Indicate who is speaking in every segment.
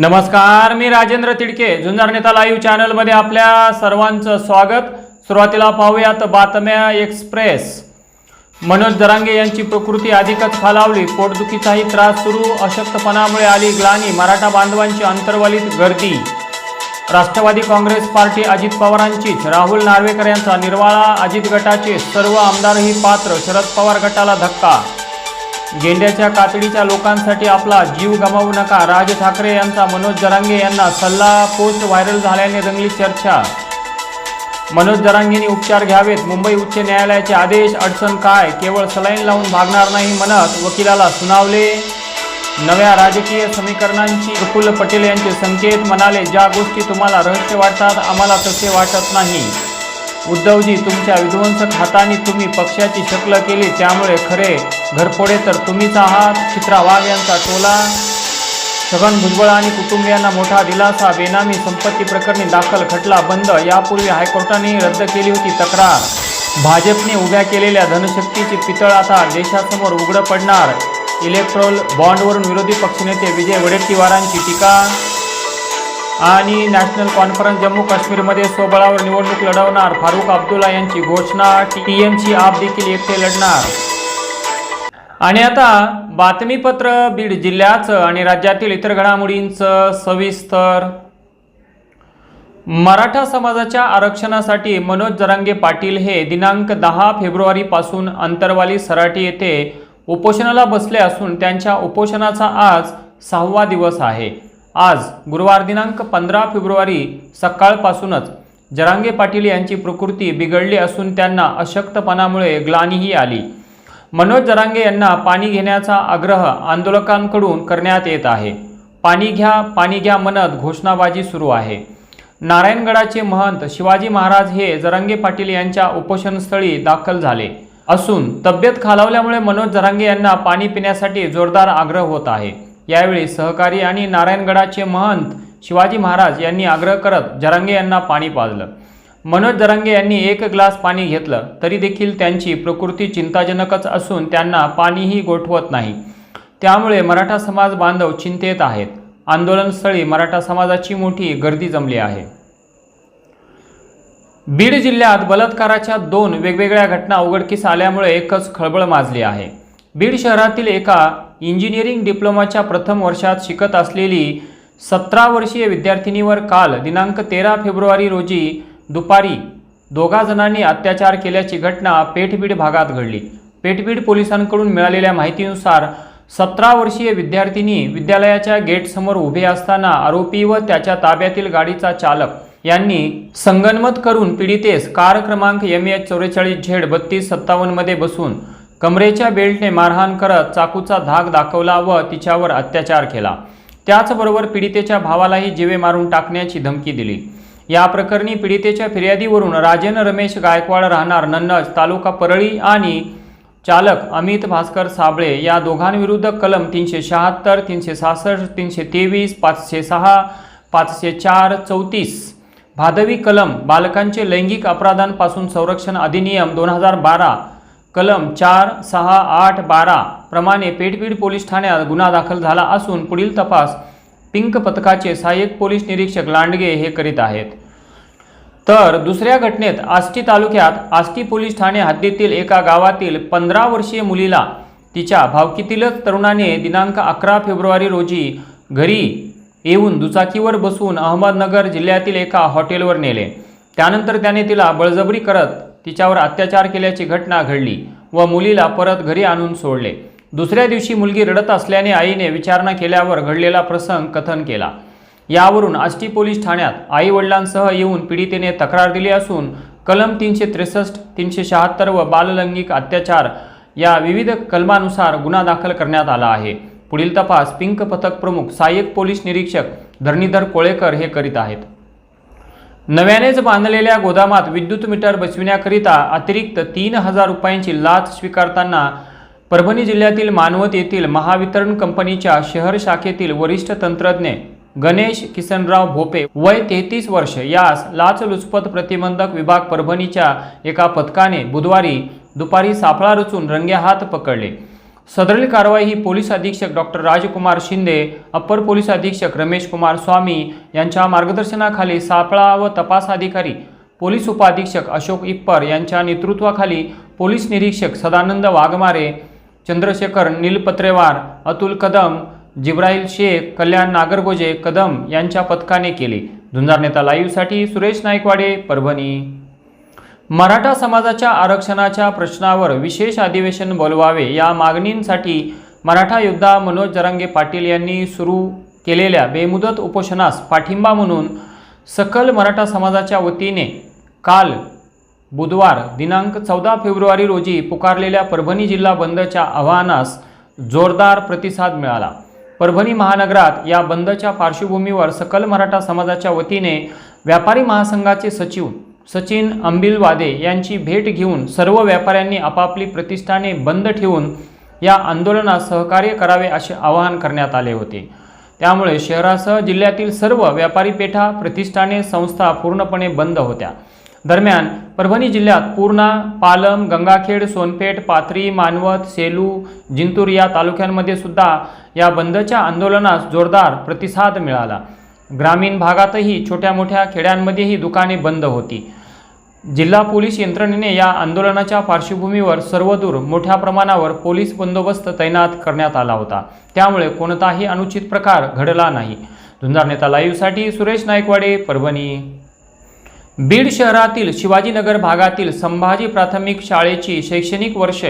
Speaker 1: नमस्कार मी राजेंद्र तिडके. झुंजार नेता लाईव्ह चॅनलमध्ये आपल्या सर्वांचं स्वागत. सुरुवातीला पाहूयात बातम्या एक्सप्रेस. मनोज दरांगे यांची प्रकृती अधिकच खालावली. पोटदुखीचाही त्रास सुरू. अशक्तपणामुळे आली ग्लानी. मराठा बांधवांची अंतर्वालीत गर्दी. राष्ट्रवादी काँग्रेस पार्टी अजित पवारांचीच. राहुल नार्वेकर यांचा निर्वाळा. अजित गटाचे सर्व आमदारही पात्र. शरद पवार गटाला धक्का गेंड्याच्या कातडीच्या लोकांसाठी आपला जीव गमावू नका. राज ठाकरे यांचा मनोज जरांगे यांना सल्ला पोस्ट व्हायरल झाल्याने रंगली चर्चा. मनोज जरांगेंनी उपचार घ्यावेत. मुंबई उच्च न्यायालयाचे आदेश अडचण काय? केवळ सलाईन लावून भागणार नाही म्हणत वकिलाला सुनावले. नव्या राजकीय समीकरणांची प्रफुल्ल पटेल यांचे संकेत म्हणाले ज्या गोष्टी तुम्हाला रहस्य वाटतात आम्हाला तसे वाटत नाही. उद्धवजी तुमच्या विध्वंसक हाताने तुम्ही पक्षाची शकल केली त्यामुळे खरे घरफोडे तर तुम्हीच आहात. चित्रा वाघ यांचा टोला छगन भुजबळ आणि कुटुंबियांना मोठा दिलासा बेनामी संपत्ती प्रकरणी दाखल खटला बंद. यापूर्वी हायकोर्टाने रद्द केली होती तक्रार. भाजपने उभ्या केलेल्या धनशक्तीची पितळ आता देशासमोर उघडं पडणार. इलेक्ट्रोल बॉन्डवरून विरोधी पक्षनेते विजय वडेट्टीवारांची टीका आणि नॅशनल कॉन्फरन्स जम्मू काश्मीरमध्ये स्वबळावर निवडणूक लढवणार. फारुख अब्दुल्ला यांची घोषणा. टीएमची आप देखील एकटे लढणार. आणि आता बातमीपत्र बीड जिल्ह्याचं आणि राज्यातील इतर घडामोडींचं सविस्तर. मराठा समाजाच्या आरक्षणासाठी मनोज जरांगे पाटील हे दिनांक दहा फेब्रुवारीपासून अंतरवाली सराटी येथे उपोषणाला बसले असून त्यांच्या उपोषणाचा आज सहावा दिवस आहे. आज गुरुवार दिनांक पंधरा फेब्रुवारी सकाळपासूनच जरांगे पाटील यांची प्रकृती बिघडली असून त्यांना अशक्तपणामुळे ग्लानीही आली. मनोज जरांगे यांना पाणी घेण्याचा आग्रह आंदोलकांकडून करण्यात येत आहे. पाणी घ्या पाणी घ्या म्हणत घोषणाबाजी सुरू आहे. नारायणगडाचे महंत शिवाजी महाराज हे जरांगे पाटील यांच्या उपोषणस्थळी दाखल झाले. असून तब्येत खालावल्यामुळे मनोज जरांगे यांना पाणी पिण्यासाठी जोरदार आग्रह होत आहे. यावेळी सहकारी आणि नारायणगडाचे महंत शिवाजी महाराज यांनी आग्रह करत जरांगे यांना पाणी पाजलं. मनोज जरांगे यांनी एक ग्लास पाणी घेतलं तरी देखील त्यांची प्रकृती चिंताजनकच असून त्यांना पाणीही गोठवत नाही. त्यामुळे मराठा समाज बांधव चिंतेत आहेत. आंदोलनस्थळी मराठा समाजाची मोठी गर्दी जमली आहे. बीड जिल्ह्यात बलात्काराच्या दोन वेगवेगळ्या घटना उघडकीस आल्यामुळे एकच खळबळ माजली आहे. बीड शहरातील एका इंजिनिअरिंग डिप्लोमाच्या प्रथम वर्षात शिकत असलेली सतरा वर्षीय विद्यार्थिनीवर काल दिनांक तेरा फेब्रुवारी रोजी दुपारी दोघा जणांनी अत्याचार केल्याची घटना पेठबीड भागात घडली. पेठबीड पोलिसांकडून मिळालेल्या माहितीनुसार सतरा वर्षीय विद्यार्थिनी विद्यालयाच्या गेटसमोर उभे असताना आरोपी व त्याच्या ताब्यातील गाडीचा चालक यांनी संगनमत करून पीडितेस कार क्रमांक एम एच चौवेचाळीस झेड बत्तीस सत्तावन्नमध्ये बसून कमरेच्या बेल्टने मारहाण करत चाकूचा धाक दाखवला व तिच्यावर अत्याचार केला. त्याचबरोबर पीडितेच्या भावालाही जिवे मारून टाकण्याची धमकी दिली. या प्रकरणी पीडितेच्या फिर्यादीवरून राजेन रमेश गायकवाड राहणार नन्नज तालुका परळी आणि चालक अमित भास्कर साबळे या दोघांविरुद्ध कलम तीनशे शहात्तर तीनशे सहासष्ट तीनशे तेवीस पाचशे सहा पाचशे चार चौतीस भादवी कलम बालकांचे लैंगिक अपराधांपासून संरक्षण अधिनियम दोन हजार बारा कलम चार सहा आठ बारा प्रमाणे पेठबीड पोलीस ठाण्यात गुन्हा दाखल झाला असून पुढील तपास पिंक पथकाचे सहाय्यक पोलीस निरीक्षक लांडगे हे करीत आहेत. तर दुसऱ्या घटनेत आष्टी तालुक्यात आष्टी पोलीस ठाणे हद्दीतील एका गावातील पंधरा वर्षीय मुलीला तिच्या भावकीतीलच तरुणाने दिनांक अकरा फेब्रुवारी रोजी घरी येऊन दुचाकीवर बसवून अहमदनगर जिल्ह्यातील एका हॉटेलवर नेले. त्यानंतर त्याने तिला बळजबरी करत तिच्यावर अत्याचार केल्याची घटना घडली व मुलीला परत घरी आणून सोडले. दुसऱ्या दिवशी मुलगी रडत असल्याने आईने विचारणा केल्यावर घडलेला प्रसंग कथन केला. यावरून आष्टी पोलीस ठाण्यात आई वडिलांसह येऊन पीडितेने तक्रार दिली असून कलम तीनशे त्रेसष्ट तीनशे शहात्तर व बाललैंगिक अत्याचार या विविध कलमानुसार गुन्हा दाखल करण्यात आला आहे. पुढील तपास पिंक पथक प्रमुख सहाय्यक पोलीस निरीक्षक धरणीधर कोळेकर हे करीत आहेत. नव्यानेच बांधलेल्या गोदामात विद्युत मीटर बसविण्याकरिता अतिरिक्त तीन हजार रुपयांची लाच स्वीकारताना परभणी जिल्ह्यातील मानवत येथील महावितरण कंपनीच्या शहर शाखेतील वरिष्ठ तंत्रज्ञ गणेश किसनराव भोपे वय तेहतीस वर्ष यास लाचलुचपत प्रतिबंधक विभाग परभणीच्या एका पथकाने बुधवारी दुपारी सापळा रचून रंगेहात पकडले. सदरील कारवाई ही पोलीस अधीक्षक doctor Rajkumar Shinde upper police अधीक्षक रमेश कुमार स्वामी यांच्या मार्गदर्शनाखाली सापळा व तपास अधिकारी पोलीस उपाधीक्षक अशोक इप्पर यांच्या नेतृत्वाखाली पोलीस निरीक्षक सदानंद वाघमारे चंद्रशेखर नीलपत्रेवार अतुल कदम जिब्राईल शेख कल्याण नागरगोजे कदम यांच्या पथकाने केले. झुंजार नेता लाईव्हसाठी सुरेश नाईकवाडे परभणी. मराठा समाजाच्या आरक्षणाच्या प्रश्नावर विशेष अधिवेशन बोलवावे या मागणींसाठी मराठा योद्धा मनोज जरांगे पाटील यांनी सुरू केलेल्या बेमुदत उपोषणास पाठिंबा म्हणून सकल मराठा समाजाच्या वतीने काल बुधवार दिनांक चौदा फेब्रुवारी रोजी पुकारलेल्या परभणी जिल्हा बंदच्या आवाहनास जोरदार प्रतिसाद मिळाला. परभणी महानगरात या बंदच्या पार्श्वभूमीवर सकल मराठा समाजाच्या वतीने व्यापारी महासंघाचे सचिव सचिन अंबिलवादे यांची भेट घेऊन सर्व व्यापाऱ्यांनी आपापली प्रतिष्ठाने बंद ठेवून या आंदोलनास सहकार्य करावे असे आवाहन करण्यात आले होते. त्यामुळे शहरासह जिल्ह्यातील सर्व व्यापारी पेठा प्रतिष्ठाने संस्था पूर्णपणे बंद होत्या. दरम्यान परभणी जिल्ह्यात पूर्णा पालम गंगाखेड सोनपेठ पाथरी मानवत सेलू जिंतूर या तालुक्यांमध्ये सुद्धा या बंदच्या आंदोलनास जोरदार प्रतिसाद मिळाला. ग्रामीण भागातही छोट्या मोठ्या खेड्यांमध्येही दुकाने बंद होती. जिल्हा पोलीस यंत्रणेने या आंदोलनाच्या पार्श्वभूमीवर सर्वदूर मोठ्या प्रमाणावर पोलीस बंदोबस्त तैनात करण्यात आला होता. त्यामुळे कोणताही अनुचित प्रकार घडला नाही. झुंजार नेता लाईव्हसाठी सुरेश नायकवाडे परभणी. बीड शहरातील शिवाजीनगर भागातील संभाजी प्राथमिक शाळेची शैक्षणिक वर्ष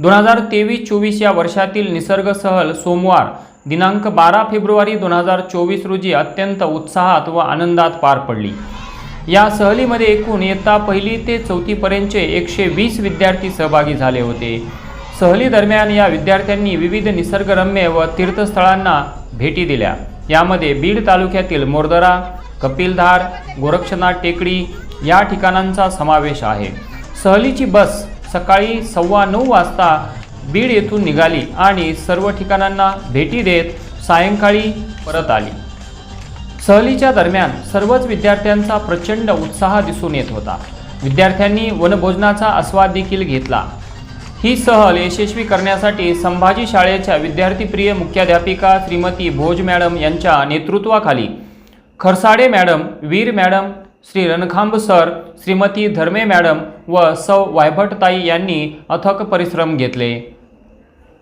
Speaker 1: दोन हजार तेवीस चोवीस या वर्षातील निसर्ग सहल सोमवार दिनांक बारा फेब्रुवारी दोन हजार चोवीस रोजी अत्यंत उत्साहात व आनंदात पार पडली. या सहलीमध्ये एकूण इयत्ता पहिली ते चौथीपर्यंतचे एकशे वीस विद्यार्थी सहभागी झाले होते. सहली दरम्यान या विद्यार्थ्यांनी विविध निसर्गरम्य व तीर्थस्थळांना भेटी दिल्या. यामध्ये बीड तालुक्यातील मोरदरा कपिलधार गोरक्षनाथ टेकडी या ठिकाणांचा समावेश आहे. सहलीची बस सकाळी सव्वा नऊ वाजता बीड येथून निघाली आणि सर्व ठिकाणांना भेटी देत सायंकाळी परत आली. सहलीच्या दरम्यान सर्वच विद्यार्थ्यांचा प्रचंड उत्साह दिसून येत होता. विद्यार्थ्यांनी वनभोजनाचा आस्वाद देखील घेतला. ही सहल यशस्वी करण्यासाठी संभाजी शाळेच्या विद्यार्थीप्रिय मुख्याध्यापिका श्रीमती भोज मॅडम यांच्या नेतृत्वाखाली Kharsade madam Veer madam Shri Rankhamb sir Shrimati Dharme madam व सौ वायभटताई यांनी अथक परिश्रम घेतले.